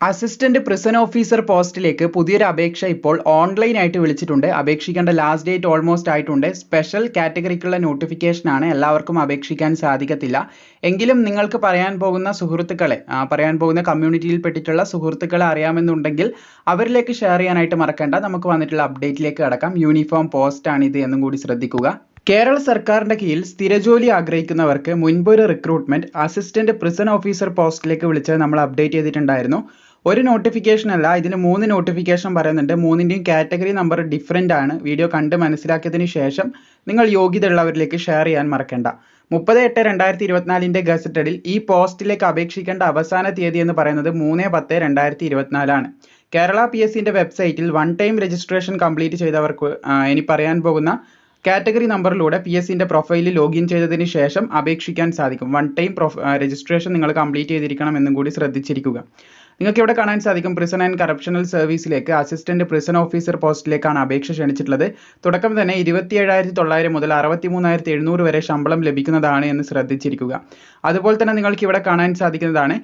Assistant prison officer പോസ്റ്റിലേക്ക് പുതിയൊരു അപേക്ഷ ഇപ്പോൾ ഓൺലൈനായിട്ട് വിളിച്ചിട്ടുണ്ട്. അപേക്ഷിക്കേണ്ട ലാസ്റ്റ് ഡേറ്റ് ഓൾമോസ്റ്റ് ആയിട്ടുണ്ട്. സ്പെഷ്യൽ കാറ്റഗറിക്കുള്ള നോട്ടിഫിക്കേഷനാണ് എല്ലാവർക്കും അപേക്ഷിക്കാൻ സാധിക്കത്തില്ല. എങ്കിലും നിങ്ങൾക്ക് പറയാൻ പോകുന്ന സുഹൃത്തുക്കളെ പറയാൻ പോകുന്ന കമ്മ്യൂണിറ്റിയിൽ പെട്ടിട്ടുള്ള സുഹൃത്തുക്കളെ അറിയാമെന്നുണ്ടെങ്കിൽ അവരിലേക്ക് ഷെയർ ചെയ്യാനായിട്ട് മറക്കേണ്ട. നമുക്ക് വന്നിട്ടുള്ള അപ്ഡേറ്റിലേക്ക് കടക്കാം. യൂണിഫോം പോസ്റ്റ് ആണ് ഇത് എന്നും കൂടി ശ്രദ്ധിക്കുക. കേരള സർക്കാരിന്റെ കീഴിൽ സ്ഥിരജോലി ആഗ്രഹിക്കുന്നവർക്ക് മുൻപൊരു റിക്രൂട്ട്മെന്റ് അസിസ്റ്റന്റ് പ്രിസൺ ഓഫീസർ പോസ്റ്റിലേക്ക് വിളിച്ച് നമ്മൾ അപ്ഡേറ്റ് ചെയ്തിട്ടുണ്ടായിരുന്നു. ഒരു നോട്ടിഫിക്കേഷൻ അല്ല ഇതിന് മൂന്ന് നോട്ടിഫിക്കേഷൻ പറയുന്നുണ്ട്. മൂന്നിന്റെയും കാറ്റഗറി നമ്പർ ഡിഫറെന്റ് ആണ്. വീഡിയോ കണ്ട് മനസ്സിലാക്കിയതിന് ശേഷം നിങ്ങൾ യോഗ്യത ഉള്ളവരിലേക്ക് ഷെയർ ചെയ്യാൻ മറക്കണ്ട. മുപ്പത് എട്ട് രണ്ടായിരത്തി ഇരുപത്തിനാലിന്റെ ഗസറ്റഡിൽ ഈ പോസ്റ്റിലേക്ക് അപേക്ഷിക്കേണ്ട അവസാന തീയതി എന്ന് പറയുന്നത് മൂന്ന് പത്ത് രണ്ടായിരത്തി ഇരുപത്തിനാലാണ്. കേരള പി എസ് സിന്റെ വെബ്സൈറ്റിൽ വൺ ടൈം രജിസ്ട്രേഷൻ കംപ്ലീറ്റ് ചെയ്തവർക്ക് ഇനി പറയാൻ പോകുന്ന കാറ്റഗറി നമ്പറിലൂടെ പി എസ് സിന്റെ പ്രൊഫൈലിൽ ലോഗിൻ ചെയ്തതിന് ശേഷം അപേക്ഷിക്കാൻ സാധിക്കും. വൺ ടൈം പ്രൊഫ് രജിസ്ട്രേഷൻ നിങ്ങൾ കംപ്ലീറ്റ് ചെയ്തിരിക്കണം എന്നും കൂടി ശ്രദ്ധിച്ചിരിക്കുക. നിങ്ങൾക്ക് ഇവിടെ കാണാൻ സാധിക്കും? പ്രിസൺ ആൻഡ് കറപ്ഷണൽ സർവീസിലേക്ക് അസിസ്റ്റന്റ് പ്രിസൺ ഓഫീസർ പോസ്റ്റിലേക്കാണ് അപേക്ഷ ക്ഷണിച്ചിട്ടുള്ളത്. തുടക്കം തന്നെ ഇരുപത്തി ഏഴായിരത്തി തൊള്ളായിരം മുതൽ അറുപത്തി മൂന്നായിരത്തി എഴുന്നൂറ് വരെ ശമ്പളം ലഭിക്കുന്നതാണ് എന്ന് ശ്രദ്ധിച്ചിരിക്കുക. അതുപോലെ തന്നെ നിങ്ങൾക്ക് ഇവിടെ കാണാൻ സാധിക്കുന്നതാണ്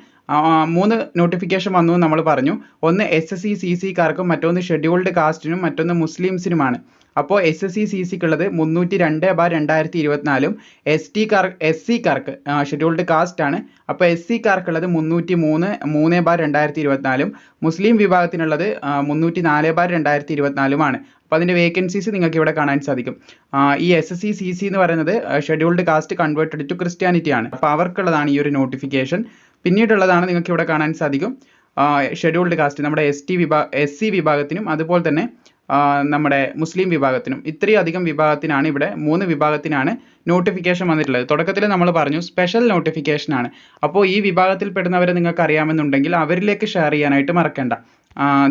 മൂന്ന് നോട്ടിഫിക്കേഷൻ വന്നു നമ്മൾ പറഞ്ഞു. ഒന്ന് എസ് എസ് സി സി സിക്കാർക്കും മറ്റൊന്ന് ഷെഡ്യൂൾഡ് കാസ്റ്റിനും മറ്റൊന്ന് മുസ്ലിംസിനുമാണ്. അപ്പോൾ എസ് എസ് സി സി സിക്കുള്ളത് മുന്നൂറ്റി രണ്ട് ബാർ രണ്ടായിരത്തി ഇരുപത്തിനാലും എസ് ടി കാർ എസ് സിക്കാർക്ക് ഷെഡ്യൂൾഡ് കാസ്റ്റ് ആണ്. അപ്പോൾ എസ് സിക്കാർക്കുള്ളത് മുന്നൂറ്റി മൂന്ന് മൂന്ന് ബാർ രണ്ടായിരത്തി ഇരുപത്തിനാലും മുസ്ലിം വിഭാഗത്തിനുള്ളത് മുന്നൂറ്റി നാല് ബാർ രണ്ടായിരത്തി ഇരുപത്തിനാലുമാണ് അപ്പോൾ അതിന്റെ വേക്കൻസീസ് നിങ്ങൾക്ക് ഇവിടെ കാണാൻ സാധിക്കും. ഈ S S C C C എന്ന് പറയുന്നത് scheduled caste converted to Christianity ആണ്. അപ്പോൾ അവർക്കുള്ളതാണ് ഈ ഒരു നോട്ടിഫിക്കേഷൻ പിന്നീടുള്ളതാണ് നിങ്ങൾക്ക് ഇവിടെ കാണാൻ സാധിക്കും. ഷെഡ്യൂൾഡ് കാസ്റ്റ് നമ്മുടെ എസ് ടി വിഭാ എസ് സി വിഭാഗത്തിനും അതുപോലെ തന്നെ നമ്മുടെ മുസ്ലിം വിഭാഗത്തിനും ഇത്രയും അധികം വിഭാഗത്തിനാണ് ഇവിടെ മൂന്ന് വിഭാഗത്തിനാണ് നോട്ടിഫിക്കേഷൻ വന്നിട്ടുള്ളത്. തുടക്കത്തിൽ നമ്മൾ പറഞ്ഞു സ്പെഷ്യൽ നോട്ടിഫിക്കേഷൻ ആണ്. അപ്പോൾ ഈ വിഭാഗത്തിൽ പെടുന്നവരെ നിങ്ങൾക്ക് അറിയാമെന്നുണ്ടെങ്കിൽ അവരിലേക്ക് ഷെയർ ചെയ്യാനായിട്ട് മറക്കണ്ട.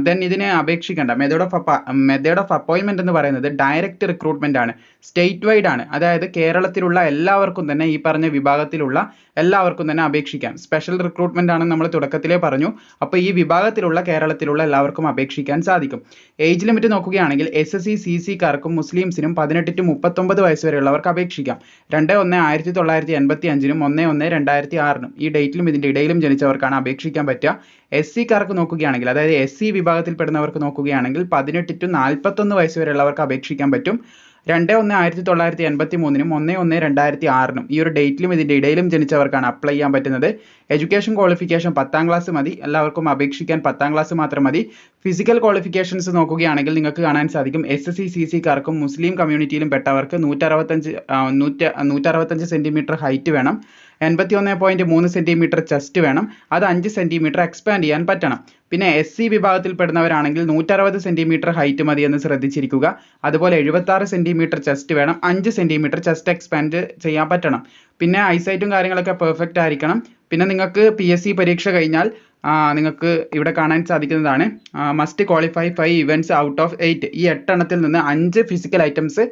ദെൻ ഇതിനെ അപേക്ഷിക്കേണ്ട. മെത്തേഡ് ഓഫ് മെത്തേഡ് ഓഫ് അപ്പോയിൻമെന്റ് എന്ന് പറയുന്നത് ഡയറക്റ്റ് റിക്രൂട്ട്മെന്റ് ആണ്. സ്റ്റേറ്റ് വൈഡ് ആണ്. അതായത് കേരളത്തിലുള്ള എല്ലാവർക്കും തന്നെ ഈ പറഞ്ഞ വിഭാഗത്തിലുള്ള എല്ലാവർക്കും തന്നെ അപേക്ഷിക്കാം. സ്പെഷ്യൽ റിക്രൂട്ട്മെന്റ് ആണ് നമ്മൾ തുടക്കത്തിലേ പറഞ്ഞു. അപ്പോൾ ഈ വിഭാഗത്തിലുള്ള കേരളത്തിലുള്ള എല്ലാവർക്കും അപേക്ഷിക്കാൻ സാധിക്കും. ഏജ് ലിമിറ്റ് നോക്കുകയാണെങ്കിൽ എസ് എസ് സി സി സിക്കാർക്കും മുസ്ലിംസിനും പതിനെട്ട് ടു മുപ്പത്തൊമ്പത് വയസ്സ് വരെയുള്ളവർക്ക് അപേക്ഷിക്കാം. രണ്ട് ഒന്ന് ആയിരത്തി തൊള്ളായിരത്തി എൺപത്തി അഞ്ചിനും ഒന്ന് ഒന്ന് രണ്ടായിരത്തി ആറിനും ഈ ഡേറ്റിലും ഇതിന്റെ ഇടയിലും ജനിച്ചവർക്കാണ് അപേക്ഷിക്കാൻ പറ്റുക. എസ് സിക്കാർക്ക് നോക്കുകയാണെങ്കിൽ അതായത് എസ് സി വിഭാഗത്തിൽപ്പെടുന്നവർക്ക് നോക്കുകയാണെങ്കിൽ പതിനെട്ട് ടു നാൽപ്പത്തൊന്ന് വയസ്സ് വരെയുള്ളവർക്ക് അപേക്ഷിക്കാൻ പറ്റും. രണ്ട് ഒന്ന് ആയിരത്തി തൊള്ളായിരത്തി എൺപത്തി മൂന്നിനും ഒന്ന് ഒന്ന് രണ്ടായിരത്തി ആറിനും ഈ ഒരു ഡേറ്റിലും ഇതിന്റെ ഇടയിലും ജനിച്ചവർക്കാണ് അപ്ലൈ ചെയ്യാൻ പറ്റുന്നത്. എഡ്യൂക്കേഷൻ ക്വാളിഫിക്കേഷൻ പത്താം ക്ലാസ് മതി. എല്ലാവർക്കും അപേക്ഷിക്കാൻ പത്താം ക്ലാസ് മാത്രം മതി. ഫിസിക്കൽ ക്വാളിഫിക്കേഷൻസ് നോക്കുകയാണെങ്കിൽ നിങ്ങൾക്ക് കാണാൻ സാധിക്കും. എസ് എസ് സി സി സിക്കാർക്കും മുസ്ലിം കമ്മ്യൂണിറ്റിയിലും പെട്ടവർക്ക് നൂറ്ററുപത്തഞ്ച് നൂറ്റ നൂറ്ററുപത്തഞ്ച് സെന്റിമീറ്റർ ഹൈറ്റ് വേണം. എൺപത്തി ഒന്ന് പോയിന്റ് മൂന്ന് സെന്റിമീറ്റർ ചെസ്റ്റ് വേണം. അത് അഞ്ച് സെന്റിമീറ്റർ എക്സ്പാൻഡ് ചെയ്യാൻ പറ്റണം. പിന്നെ എസ് സി വിഭാഗത്തിൽപ്പെടുന്നവരാണെങ്കിൽ നൂറ്ററുപത് സെന്റിമീറ്റർ ഹൈറ്റ് മതി എന്ന് ശ്രദ്ധിച്ചിരിക്കുക. അതുപോലെ എഴുപത്താറ് സെന്റിമീറ്റർ ചെസ്റ്റ് വേണം. അഞ്ച് സെന്റിമീറ്റർ ചെസ്റ്റ് എക്സ്പാൻഡ് ചെയ്യാൻ പറ്റണം. പിന്നെ ഐസൈറ്റും കാര്യങ്ങളൊക്കെ പെർഫെക്റ്റ് ആയിരിക്കണം. പിന്നെ നിങ്ങൾക്ക് പി എസ് സി പരീക്ഷ കഴിഞ്ഞാൽ നിങ്ങൾക്ക് ഇവിടെ കാണാൻ സാധിക്കുന്നതാണ് must qualify five events out of eight ഈ എട്ടെണ്ണത്തിൽ നിന്ന് അഞ്ച് ഫിസിക്കൽ ഐറ്റംസ്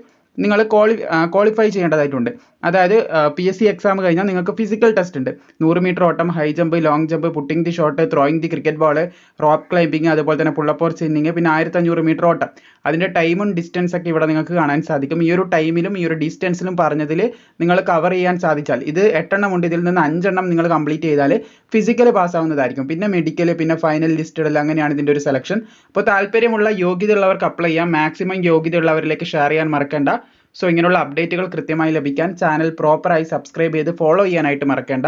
നിങ്ങൾ ക്വാളി ക്വാളിഫൈ ചെയ്യേണ്ടതായിട്ടുണ്ട്. അതായത് പി എസ് സി എക്സാം കഴിഞ്ഞാൽ നിങ്ങൾക്ക് ഫിസിക്കൽ ടെസ്റ്റ് ഉണ്ട്. നൂറ് മീറ്റർ ഓട്ടം high jump long jump putting the shot throwing the cricket ball rope climbing അതുപോലെ തന്നെ പുള്ളപ്പ് ഓർ പിന്നെ ആയിരത്തഞ്ഞൂറ് മീറ്റർ ഓട്ടം. അതിന്റെ ടൈമും ഡിസ്റ്റൻസ് ഒക്കെ ഇവിടെ നിങ്ങൾക്ക് കാണാൻ സാധിക്കും. ഈ ഒരു ടൈമിലും ഈ ഒരു ഡിസ്റ്റൻസിലും പറഞ്ഞതിൽ നിങ്ങൾ കവർ ചെയ്യാൻ സാധിച്ചാൽ ഇത് എട്ടെണ്ണം ഉണ്ട്. ഇതിൽ നിന്ന് അഞ്ചെണ്ണം നിങ്ങൾ കംപ്ലീറ്റ് ചെയ്താൽ ഫിസിക്കൽ പാസ്സാവുന്നതായിരിക്കും പിന്നെ മെഡിക്കൽ പിന്നെ ഫൈനൽ ലിസ്റ്റഡിൽ അങ്ങനെയാണ് ഇതിന്റെ ഒരു സെലക്ഷൻ അപ്പോൾ താല്പര്യമുള്ള യോഗ്യതയുള്ളവർക്ക് അപ്ലൈ ചെയ്യാം. മാക്സിമം യോഗ്യതയുള്ളവരിലേക്ക് ഷെയർ ചെയ്യാൻ മറക്കണ്ട. സോ ഇങ്ങനെയുള്ള അപ്ഡേറ്റുകൾ കൃത്യമായി ലഭിക്കാൻ ചാനൽ പ്രോപ്പറായി സബ്സ്ക്രൈബ് ചെയ്ത് ഫോളോ ചെയ്യാനായിട്ട് മറക്കേണ്ട.